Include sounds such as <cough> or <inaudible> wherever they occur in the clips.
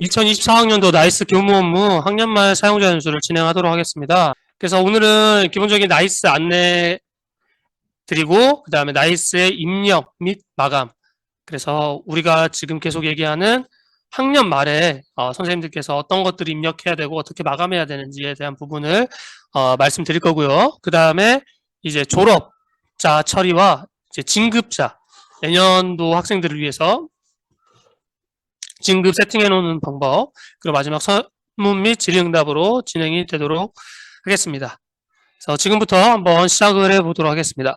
2024학년도 나이스 교무 업무 학년말 사용자 연수를 진행하도록 하겠습니다. 그래서 오늘은 기본적인 나이스 안내 드리고 그 다음에 나이스의 입력 및 마감 그래서 우리가 지금 계속 얘기하는 학년 말에 어, 선생님들께서 어떤 것들을 입력해야 되고 어떻게 마감해야 되는지에 대한 부분을 어, 말씀드릴 거고요. 그 다음에 이제 졸업자 처리와 이제 진급자 내년도 학생들을 위해서 진급 세팅해 놓는 방법 그리고 마지막 설문 및 질의응답으로 진행이 되도록 하겠습니다. 그래서 지금부터 한번 시작을 해 보도록 하겠습니다.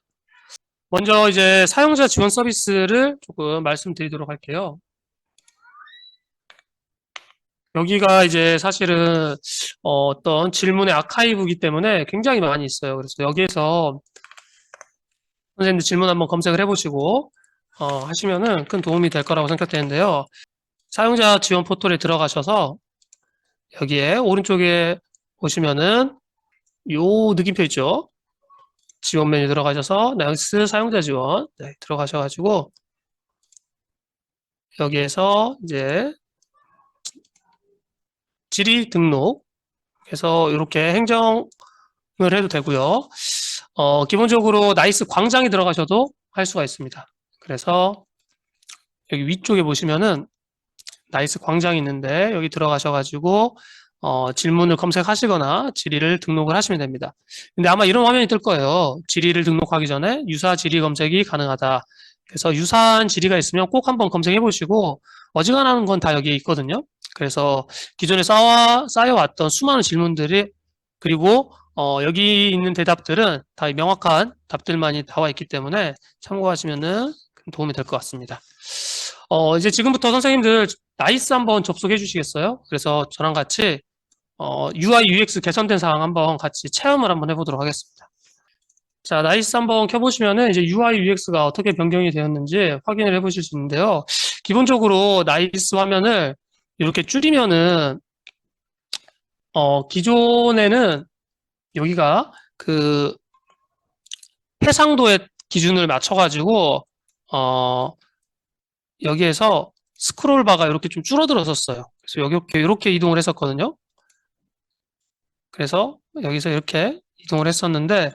먼저 이제 사용자 지원 서비스를 조금 말씀드리도록 할게요. 여기가 이제 사실은 어, 어떤 질문의 아카이브이기 때문에 굉장히 많이 있어요. 그래서 여기에서 선생님들 질문 한번 검색을 해보시고 어, 하시면은 큰 도움이 될 거라고 생각되는데요. 사용자 지원 포털에 들어가셔서 여기에 오른쪽에 보시면은 요 느낌표 있죠? 지원 메뉴 들어가셔서 나이스 사용자 지원 네, 들어가셔가지고 여기에서 이제 질의 등록 해서 이렇게 행정을 해도 되고요. 어, 기본적으로 나이스 광장에 들어가셔도 할 수가 있습니다. 그래서 여기 위쪽에 보시면은 나이스 광장이 있는데 여기 들어가셔가지고 어, 질문을 검색하시거나 질의를 등록을 하시면 됩니다. 근데 아마 이런 화면이 뜰 거예요. 질의를 등록하기 전에 유사 질의 검색이 가능하다. 그래서 유사한 질의가 있으면 꼭 한번 검색해 보시고 어지간한 건 다 여기에 있거든요. 그래서 기존에 쌓아, 쌓여왔던 수많은 질문들이 그리고 어, 여기 있는 대답들은 다 명확한 답들만이 나와 있기 때문에 참고하시면은 큰 도움이 될 것 같습니다. 어, 이제 지금부터 선생님들 나이스 한번 접속해 주시겠어요? 그래서 저랑 같이 어, UI, UX 개선된 사항 한번 같이 체험을 한번 해보도록 하겠습니다. 자, 나이스 한번 켜보시면은 이제 UI, UX가 어떻게 변경이 되었는지 확인을 해보실 수 있는데요. 기본적으로 나이스 화면을 이렇게 줄이면은 어, 기존에는 여기가 그 해상도의 기준을 맞춰가지고 어, 여기에서 스크롤 바가 이렇게 좀 줄어들었었어요. 그래서 이렇게, 이렇게 이동을 했었거든요. 그래서 여기서 이렇게 이동을 했었는데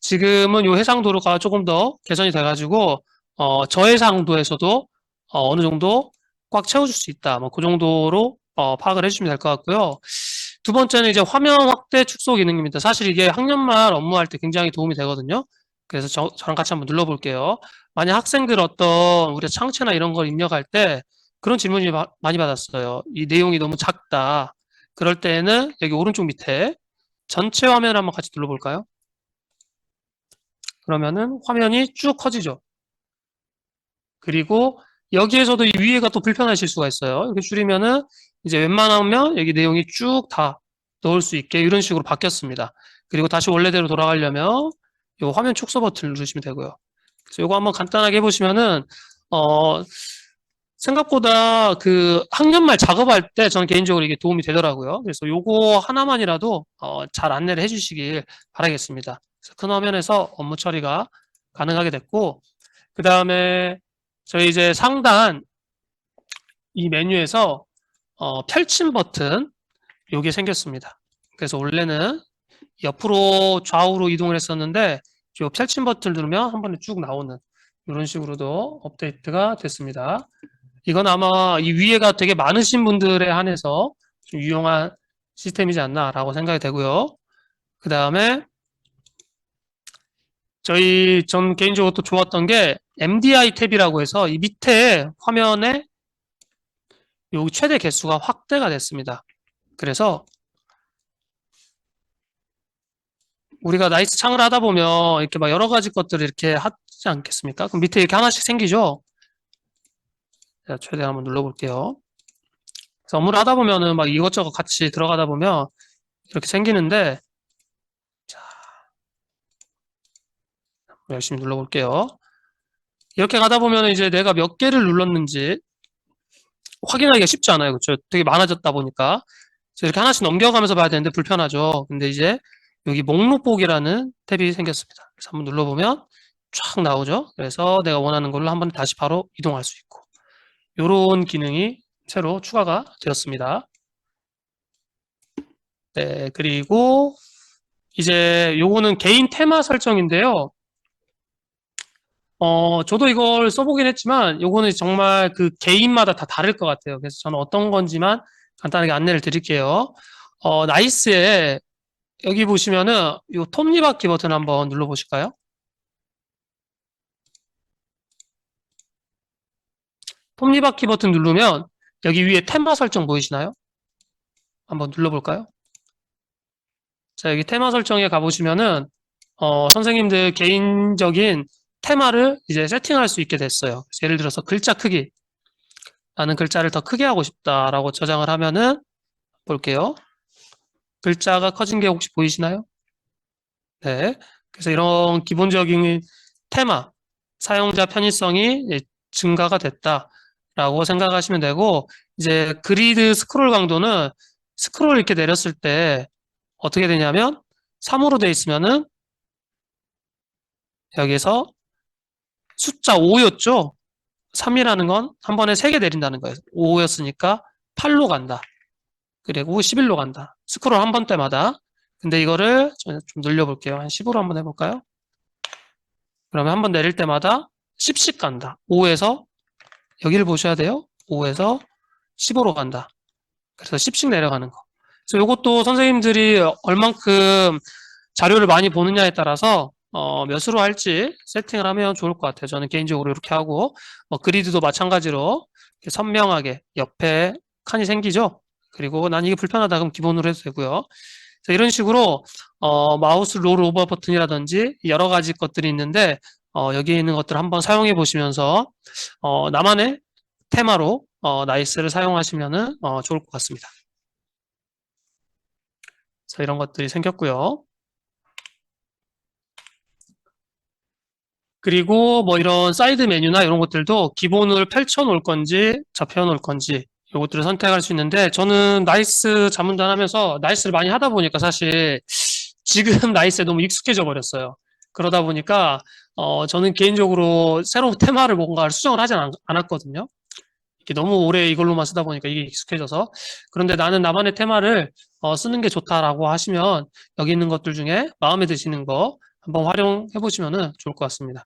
지금은 이 해상도가 조금 더 개선이 돼가지고 어, 저해상도에서도 어, 어느 정도 꽉 채워줄 수 있다. 뭐 그 정도로 어, 파악을 해주시면 될 것 같고요. 두 번째는 이제 화면 확대 축소 기능입니다. 사실 이게 학년말 업무할 때 굉장히 도움이 되거든요. 그래서 저, 저랑 같이 한번 눌러볼게요. 만약 학생들 어떤 우리 창체나 이런 걸 입력할 때 그런 질문이 마- 많이 받았어요. 이 내용이 너무 작다. 그럴 때는 여기 오른쪽 밑에 전체 화면 한번 같이 눌러볼까요? 그러면은 화면이 쭉 커지죠. 그리고 여기에서도 이 위에가 또 불편하실 수가 있어요. 이렇게 줄이면은 이제 웬만하면 여기 내용이 쭉 다 넣을 수 있게 이런 식으로 바뀌었습니다. 그리고 다시 원래대로 돌아가려면 이 화면 축소 버튼을 누르시면 되고요. 그래서 이거 한번 간단하게 해보시면은 어 생각보다 그 학년말 작업할 때 저는 개인적으로 이게 도움이 되더라고요. 그래서 요거 하나만이라도 어, 잘 안내를 해주시길 바라겠습니다. 큰 화면에서 업무 처리가 가능하게 됐고 그 다음에 저희 이제 상단 이 메뉴에서 어, 펼침 버튼 요게 생겼습니다. 그래서 원래는 옆으로 좌우로 이동을 했었는데 요 펼침 버튼을 누르면 한 번에 쭉 나오는 이런 식으로도 업데이트가 됐습니다. 이건 아마 이 위에가 되게 많으신 분들에 한해서 좀 유용한 시스템이지 않나라고 생각이 되고요. 그 다음에 저희 전 개인적으로 또 좋았던 게 MDI 탭이라고 해서 이 밑에 화면에 요 최대 개수가 확대가 됐습니다. 그래서 우리가 나이스 창을 하다 보면 이렇게 막 여러 가지 것들을 이렇게 하지 않겠습니까? 그럼 밑에 이렇게 하나씩 생기죠? 제가 최대한 한번 눌러볼게요. 그래서 업무를 하다 보면은 막 이것저것 같이 들어가다 보면 이렇게 생기는데, 자, 열심히 눌러볼게요. 이렇게 가다 보면 이제 내가 몇 개를 눌렀는지 확인하기가 쉽지 않아요. 그렇죠? 되게 많아졌다 보니까. 이렇게 하나씩 넘겨가면서 봐야 되는데 불편하죠. 근데 이제 여기 목록 보기라는 탭이 생겼습니다. 그래서 한번 눌러보면 쫙 나오죠. 그래서 내가 원하는 걸로 한번 다시 바로 이동할 수 있고. 요런 기능이 새로 추가가 되었습니다. 네, 그리고 이제 요거는 개인 테마 설정인데요. 어, 저도 이걸 써보긴 했지만 요거는 정말 그 개인마다 다 다를 것 같아요. 그래서 저는 어떤 건지만 간단하게 안내를 드릴게요. 어, 나이스에 여기 보시면은 요 톱니바퀴 버튼 한번 눌러보실까요? 톱니바퀴 버튼 누르면 여기 위에 테마 설정 보이시나요? 한번 눌러볼까요? 자, 여기 테마 설정에 가보시면은, 어, 선생님들 개인적인 테마를 이제 세팅할 수 있게 됐어요. 예를 들어서 글자 크기. 나는 글자를 더 크게 하고 싶다라고 저장을 하면은, 볼게요. 글자가 커진 게 혹시 보이시나요? 네. 그래서 이런 기본적인 테마, 사용자 편의성이 증가가 됐다라고 생각하시면 되고, 이제 그리드 스크롤 강도는 스크롤 이렇게 내렸을 때 어떻게 되냐면 3으로 돼 있으면은 여기서 숫자 5였죠? 3이라는 건 한 번에 3개 내린다는 거예요. 5였으니까 8로 간다. 그리고 11로 간다. 스크롤 한 번 때마다. 근데 이거를 좀 늘려볼게요. 한 10으로 한번 해볼까요? 그러면 한 번 내릴 때마다 10씩 간다. 5에서 여기를 보셔야 돼요. 5에서 15로 간다. 그래서 10씩 내려가는 거. 그래서 이것도 선생님들이 얼만큼 자료를 많이 보느냐에 따라서 어, 몇으로 할지 세팅을 하면 좋을 것 같아요. 저는 개인적으로 이렇게 하고 뭐 그리드도 마찬가지로 선명하게 옆에 칸이 생기죠. 그리고 난 이게 불편하다 그럼 기본으로 해도 되고요. 그래서 이런 식으로 어, 마우스 롤 오버 버튼이라든지 여러 가지 것들이 있는데 어, 여기에 있는 것들 한번 사용해 보시면서 어, 나만의 테마로 어, 나이스를 사용하시면은 어, 좋을 것 같습니다. 그래서 이런 것들이 생겼고요. 그리고 뭐 이런 사이드 메뉴나 이런 것들도 기본을 펼쳐 놓을 건지 접혀 놓을 건지 이것들을 선택할 수 있는데 저는 나이스 자문단 하면서 나이스를 많이 하다 보니까 사실 지금 <laughs> 나이스에 너무 익숙해져 버렸어요. 그러다 보니까 어 저는 개인적으로 새로운 테마를 뭔가 수정을 하지 않, 않았거든요. 이게 너무 오래 이걸로만 쓰다 보니까 이게 익숙해져서 그런데 나는 나만의 테마를 어, 쓰는 게 좋다라고 하시면 여기 있는 것들 중에 마음에 드시는 거 한번 활용해 보시면 좋을 것 같습니다.